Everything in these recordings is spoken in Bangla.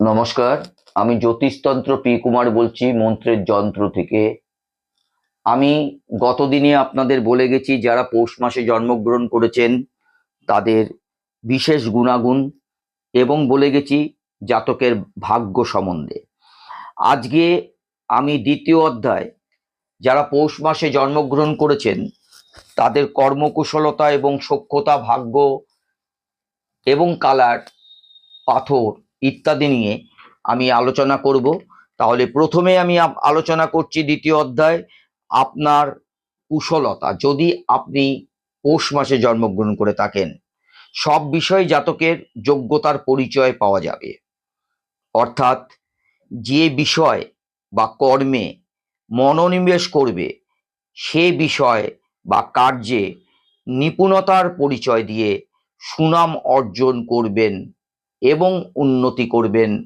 নমস্কার, আমি জ্যোতিষতন্ত্র পি কুমার বলছি, মন্ত্রের যন্ত্র থেকে। আমি গতদিনে আপনাদের বলে গেছি, যারা পৌষ মাসে জন্মগ্রহণ করেছেন, তাদের বিশেষ গুণাগুণ এবং বলে গেছি, জাতকের ভাগ্য সম্বন্ধে। আজকে আমি দ্বিতীয় অধ্যায়, যারা পৌষ মাসে জন্মগ্রহণ করেছেন, তাদের কর্মকুশলতা এবং সক্ষতা ভাগ্য এবং কালার, পাথর ইত্যাদি নিয়ে আমি আলোচনা করব। তাহলে প্রথমে আমি আলোচনা করছি দ্বিতীয় অধ্যায়, আপনার কুশলতা। যদি আপনি পৌষ মাসে জন্মগ্রহণ করে থাকেন, সব বিষয় জাতকের যোগ্যতার পরিচয় পাওয়া যাবে। অর্থাৎ যে বিষয় বা কর্মে মনোনিবেশ করবে, সে বিষয় বা কার্যে নিপুণতার পরিচয় দিয়ে সুনাম অর্জন করবেন এবং উন্নতি করবেন।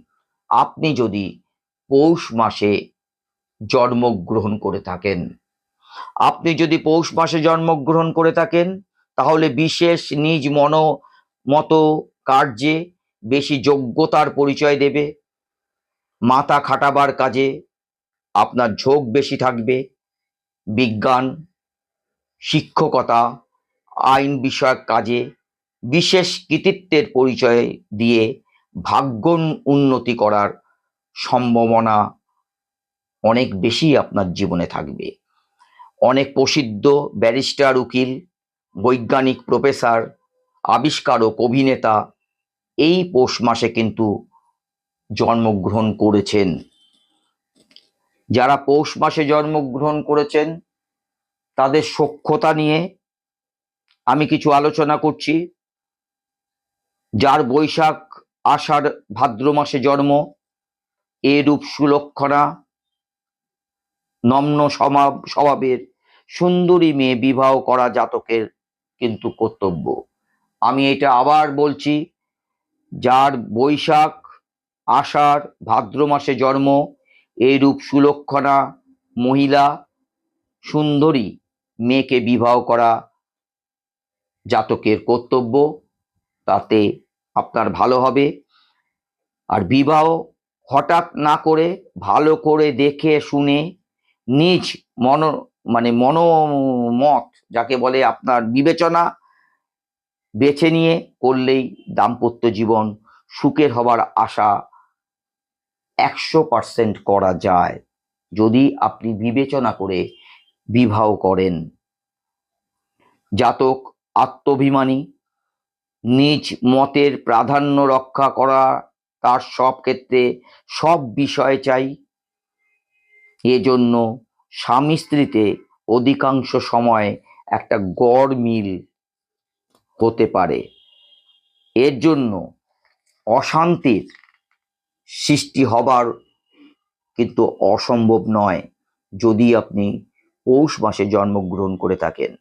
আপনি যদি পৌষ মাসে জন্মগ্রহণ করে থাকেন। আপনি যদি পৌষ মাসে জন্মগ্রহণ করে থাকেন, তাহলে বিশেষ নিজ মন, মতো কার্যে বেশি যোগ্যতার পরিচয় দেবে। মাথা খাটাবার কাজে আপনার ঝোঁক বেশি থাকবে। বিজ্ঞান, শিক্ষকতা, আইন বিষয়ক কাজে বিশেষ কৃতিত্বের পরিচয় দিয়ে ভাগ্য উন্নতি করার সম্ভাবনা অনেক বেশি আপনার জীবনে থাকবে। অনেক প্রসিদ্ধ ব্যারিস্টার, উকিল, বৈজ্ঞানিক প্রফেসর, আবিষ্কারক, অভিনেতা এই পৌষ মাসে কিন্তু জন্মগ্রহণ করেছেন। যারা পৌষ মাসে জন্মগ্রহণ করেছেন, তাদের সক্ষতা নিয়ে আমি কিছু আলোচনা করছি। যার বৈশাখ আষাঢ় ভাদ্র মাসে জন্ম, এরূপ সুলক্ষণা নম্ন সমাব স্বভাবের সুন্দরী মেয়ে বিবাহ করা জাতকের কিন্তু কর্তব্য। আমি এটা আবার বলছি, যার বৈশাখ আষাঢ় ভাদ্র মাসে জন্ম, এরূপ সুলক্ষণা মহিলা সুন্দরী মেয়েকে বিবাহ করা জাতকের কর্তব্য। তাতে আপনার ভালো হবে। আর বিবাহ হঠাৎ না করে, ভালো করে দেখে শুনে নিজ মন মানে মনোমত, যাকে বলে আপনার বিবেচনা বেছে নিয়ে করলেই দাম্পত্য জীবন সুখের হবার আশা একশো পার্সেন্ট করা যায়। যদি আপনি বিবেচনা করে বিবাহ করেন। জাতক, আত্মভিমানী নিজ মতের প্রাধান্য রক্ষা করা তার সব ক্ষেত্রে সব বিষয়ে চাই। এজন্য স্বামী স্ত্রীতে অধিকাংশ সময় একটা গড় মিল হতে পারে। এর জন্য অশান্তির সৃষ্টি হবার কিন্তু অসম্ভব নয় যদি আপনি পৌষ মাসে জন্মগ্রহণ করে থাকেন।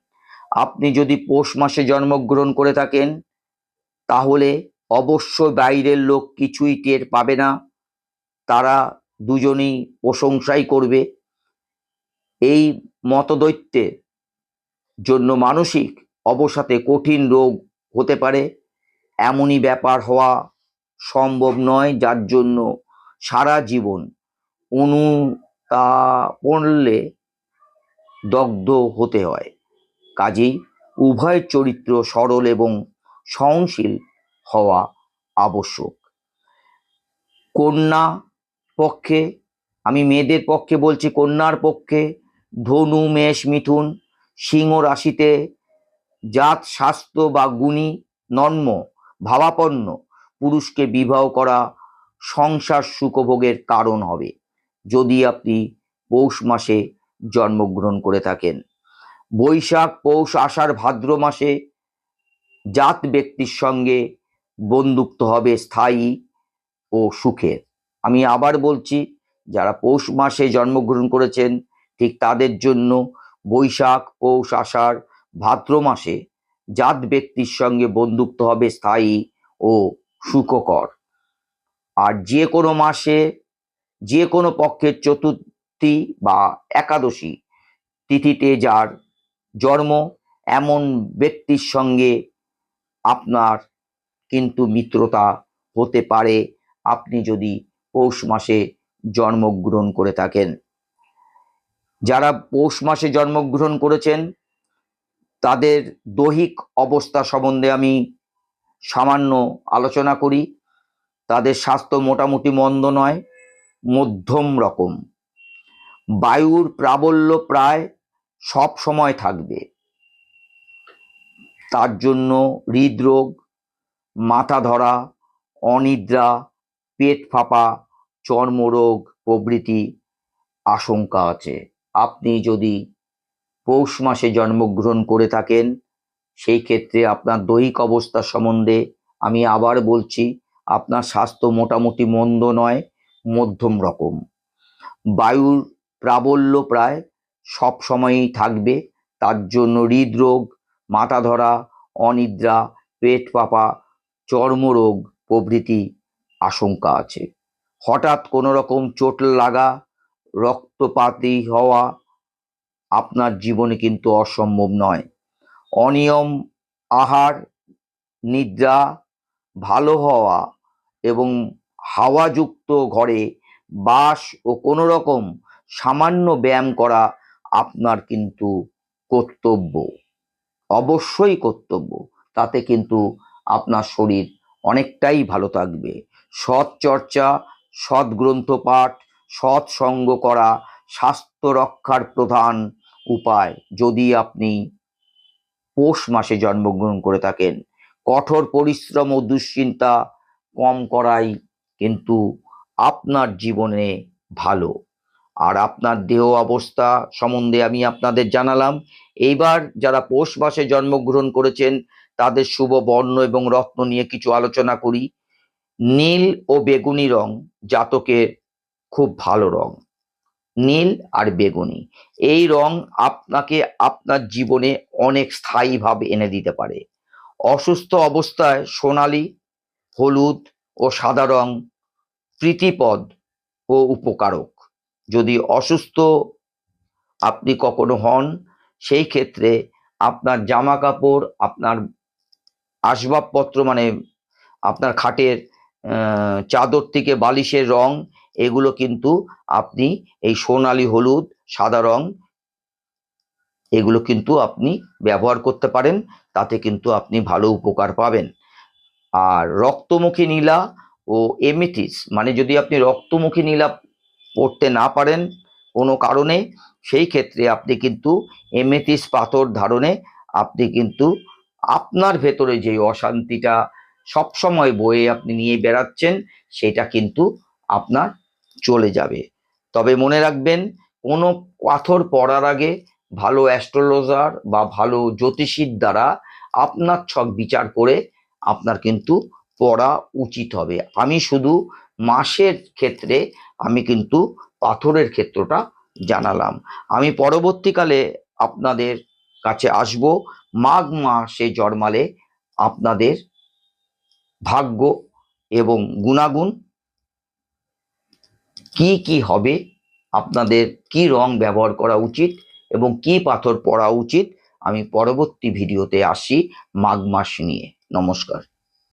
আপনি যদি পৌষ মাসে জন্মগ্রহণ করে থাকেন তাহলে অবশ্যই বাইরের লোক কিছুই টের পাবে না। তারা দুজনেই প্রশংসাই করবে। এই মতদৈত্যের জন্য মানসিক অবসাতে কঠিন রোগ হতে পারে। এমনই ব্যাপার হওয়া সম্ভব নয়, যার জন্য সারা জীবন অনুতাপলে দগ্ধ হতে হয়। কাজেই উভয় চরিত্র সরল এবং সহনশীল হওয়া আবশ্যক। কন্যা পক্ষে, আমি মেয়েদের পক্ষে বলছি, কন্যার পক্ষে ধনু, মেষ, মিথুন, সিংহ রাশিতে জাত, স্বাস্থ্য বা গুণী, নন্ম, ভাবাপন্ন পুরুষকে বিবাহ করা সংসার সুখভোগের কারণ হবে, যদি আপনি পৌষ মাসে জন্মগ্রহণ করে থাকেন। বৈশাখ, পৌষ, আষাঢ়, ভাদ্র মাসে জাত ব্যক্তির সঙ্গে বন্ধুত্ব হবে স্থায়ী ও সুখের। আমি আবার বলছি, যারা পৌষ মাসে জন্মগ্রহণ করেছেন, ঠিক তাদের জন্য বৈশাখ, পৌষ, আষাঢ়, ভাদ্র মাসে জাত ব্যক্তির সঙ্গে বন্ধুত্ব হবে স্থায়ী ও সুখকর। আর যে কোনো মাসে, যে কোনো পক্ষের চতুর্থী বা একাদশী তিথিতে যার জন্ম, এমন ব্যক্তির সঙ্গে আপনার কিন্তু মিত্রতা হতে পারে। আপনি যদি পৌষ মাসে জন্মগ্রহণ করে থাকেন। যারা পৌষ মাসে জন্মগ্রহণ করেছেন, তাদের দৈহিক অবস্থা সম্বন্ধে আমি সামান্য আলোচনা করি। তাদের স্বাস্থ্য মোটামুটি মন্দ নয়, মধ্যম রকম। বায়ুর প্রাবল্য প্রায় সব সময় থাকবে। তার জন্য হৃদরোগ, মাথা ধরা, অনিদ্রা, পেট ফাঁপা, চর্মরোগ প্রভৃতি আশঙ্কা আছে। আপনি যদি পৌষ মাসে জন্মগ্রহণ করে থাকেন, সেই ক্ষেত্রে আপনার দৈহিক অবস্থা সম্বন্ধে আমি আবার বলছি, আপনার স্বাস্থ্য মোটামুটি মন্দ নয়, মধ্যম রকম। বায়ুর প্রাবল্য প্রায় সব সময়ই থাকবে, তার জন্য হৃদরোগ মাথা ধরা, অনিদ্রা, পেট ফাঁপা চর্মরোগ প্রভৃতি আশঙ্কা আছে। হঠাৎ কোনো রকম চোট লাগা, রক্তপাতি হওয়া আপনার জীবনে কিন্তু অসম্ভব নয়। অনিয়ম, আহার, নিদ্রা, ভালো হওয়া এবং হাওয়াযুক্ত ঘরে বাস ও কোনো রকম সামান্য ব্যায়াম করা আপনার কিন্তু কর্তব্য। অবশ্যই কর্তব্য। তাতে কিন্তু আপনার শরীর অনেকটাই ভালো থাকবে। সৎ চর্চা, সৎ গ্রন্থ পাঠ সৎসঙ্গ করা স্বাস্থ্য রক্ষার প্রধান উপায়। যদি আপনি পৌষ মাসে জন্মগ্রহণ করে থাকেন, কঠোর পরিশ্রম ও দুশ্চিন্তা কম করাই কিন্তু আপনার জীবনে ভালো। আর আপনার দেহ অবস্থা সম্বন্ধে আমি আপনাদের জানালাম। এইবার যারা পৌষ মাসে জন্মগ্রহণ করেছেন, তাদের শুভ বর্ণ এবং রত্ন নিয়ে কিছু আলোচনা করি। নীল ও বেগুনি রং জাতকের খুব ভালো রং। নীল আর বেগুনি, এই রং আপনাকে আপনার জীবনে অনেক স্থায়ীভাবে এনে দিতে পারে। অসুস্থ অবস্থায় সোনালী, হলুদ ও সাদা রং প্রীতিপদ ও উপকারক। যদি অসুস্থ আপনি কখনো হন, সেই ক্ষেত্রে আপনার জামা কাপড় আপনার আসবাবপত্র মানে আপনার খাটের চাদর থেকে বালিশের রং, এগুলো কিন্তু আপনি এই সোনালী, হলুদ, সাদা রং এগুলো কিন্তু আপনি ব্যবহার করতে পারেন, তাতে কিন্তু আপনি ভালো উপকার পাবেন। আর রক্তমুখী নীলা ও এমিথিস মানে যদি আপনি রক্তমুখী নীলা পড়তে না পারেন কোনো কারণে, সেই ক্ষেত্রে আপনি কিন্তু এমেথিস পাথর ধারণে আপনি কিন্তু আপনার ভেতরে যে অশান্তিটা সবসময় বয়ে আপনি নিয়ে বেড়াচ্ছেন, সেটা কিন্তু আপনার চলে যাবে। তবে মনে রাখবেন, কোনো পাথর পড়ার আগে ভালো অ্যাস্ট্রোলজার বা ভালো জ্যোতিষীর দ্বারা আপনার ছক বিচার করে আপনার কিন্তু পড়া উচিত হবে। আমি শুধু মাসের ক্ষেত্রে আমি কিন্তু পাথরের ক্ষেত্রটা জানালাম। আমি পরবর্তীকালে আপনাদের কাছে আসব। মাঘ মাসে জন্মালে আপনাদের ভাগ্য এবং গুণাগুণ কি কি হবে, আপনাদের কি রং ব্যবহার করা উচিত এবং কি পাথর পড়া উচিত, আমি পরবর্তী ভিডিওতে আসি মাঘ মাস নিয়ে। নমস্কার।